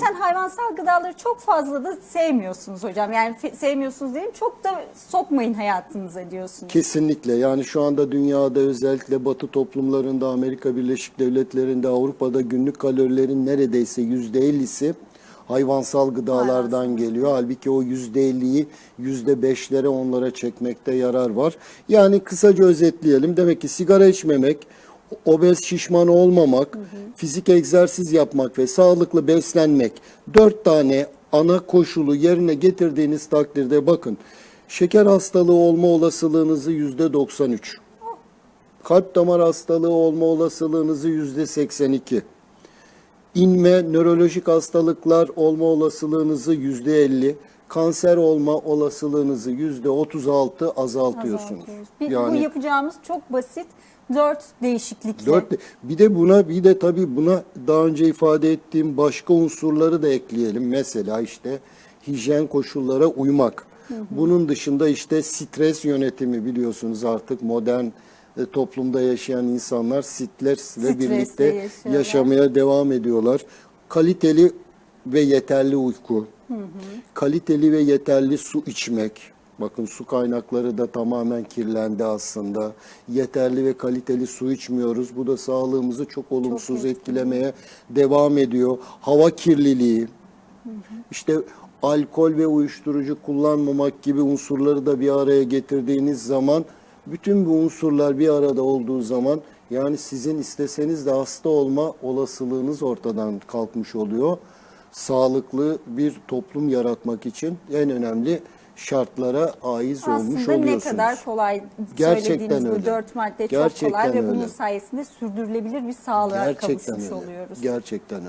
Zaten hayvansal gıdaları çok fazla da sevmiyorsunuz hocam. Yani sevmiyorsunuz diyeyim çok da sokmayın hayatınıza diyorsunuz. Kesinlikle yani şu anda dünyada özellikle batı toplumlarında Amerika Birleşik Devletleri'nde Avrupa'da günlük kalorilerin neredeyse %50'si hayvansal gıdalardan geliyor. Halbuki o %50'yi %5'lere onlara çekmekte yarar var. Yani kısaca özetleyelim. Demek ki sigara içmemek, obez şişman olmamak, fizik egzersiz yapmak ve sağlıklı beslenmek dört tane ana koşulu yerine getirdiğiniz takdirde bakın şeker hastalığı olma olasılığınızı yüzde 93. Kalp damar hastalığı olma olasılığınızı yüzde 82. İnme, nörolojik hastalıklar olma olasılığınızı yüzde 50. Kanser olma olasılığınızı yüzde 36 azaltıyorsunuz. Azaltıyoruz. Bir, bu yapacağımız çok basit dört değişiklikle. Dört, bir de buna bir de tabii buna daha önce ifade ettiğim başka unsurları da ekleyelim. Mesela işte hijyen koşullara uymak. Bunun dışında işte stres yönetimi biliyorsunuz artık modern e, toplumda yaşayan insanlar stresle birlikte yaşamaya devam ediyorlar. Kaliteli ve yeterli uyku. Kaliteli ve yeterli su içmek. Bakın su kaynakları da tamamen kirlendi aslında. Yeterli ve kaliteli su içmiyoruz. Bu da sağlığımızı çok olumsuz etkilemeye devam ediyor. Hava kirliliği. İşte alkol ve uyuşturucu kullanmamak gibi unsurları da bir araya getirdiğiniz zaman bütün bu unsurlar bir arada olduğu zaman yani sizin isteseniz de hasta olma olasılığınız ortadan kalkmış oluyor. Sağlıklı bir toplum yaratmak için en önemli şartlara aiz olmuş Aslında ne oluyorsunuz. kadar kolay Gerçekten söylediğiniz bu öyle. dört madde çok Gerçekten kolay ve bunun sayesinde sürdürülebilir bir sağlığa Gerçekten kavuşmuş öyle. oluyoruz. Gerçekten öyle.